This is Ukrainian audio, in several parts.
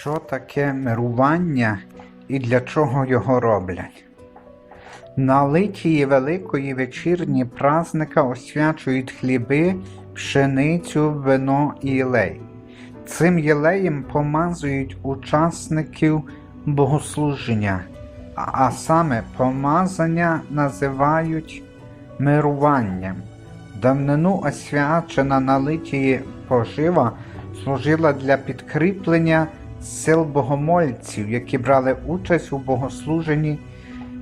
Що таке мирування і для чого його роблять? На литії Великої вечірні празника освячують хліби, пшеницю, вино і єлей. Цим єлеєм помазують учасників богослуження, а- саме помазання називають мируванням. Давнину освячена на литії пожива служила для підкріплення сил богомольців, які брали участь у богослуженні,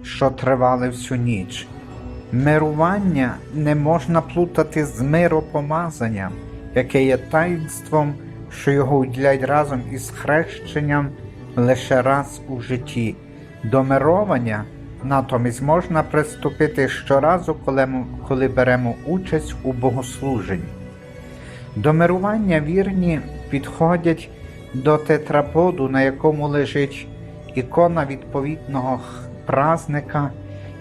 що тривали всю ніч. Мирування не можна плутати з миропомазанням, яке є таїнством, що його уділяють разом із хрещенням лише раз у житті. До мировання натомість можна приступити щоразу, коли, коли беремо участь у богослуженні. До мирування вірні підходять до тетраподу, на якому лежить ікона відповідного празника,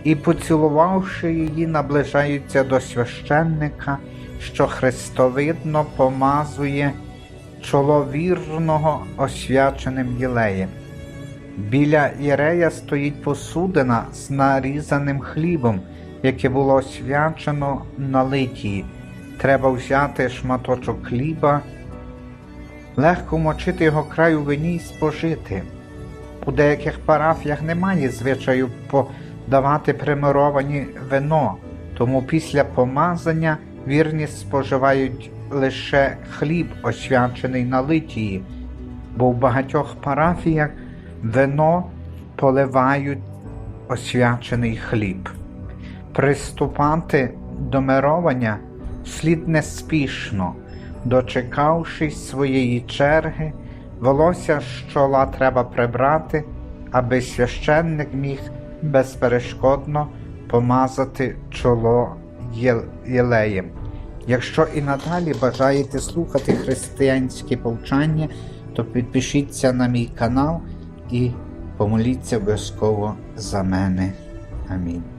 і, поцілувавши її, наближаються до священника, що хрестовидно помазує чоло вірного освяченим єлеєм. Біля Єрея стоїть посудина з нарізаним хлібом, яке було освячено на литії. Треба взяти шматочок хліба, легко мочити його край у вині і спожити. У деяких парафіях немає звичаю подавати примировані вино, тому після помазання вірні споживають лише хліб, освячений на литії, бо в багатьох парафіях вино поливають освячений хліб. Приступати до мировання слід неспішно, дочекавшись своєї черги, волосся з чола треба прибрати, аби священник міг безперешкодно помазати чоло єлеєм. Якщо і надалі бажаєте слухати християнські повчання, то підпишіться на мій канал і помоліться обов'язково за мене. Амінь.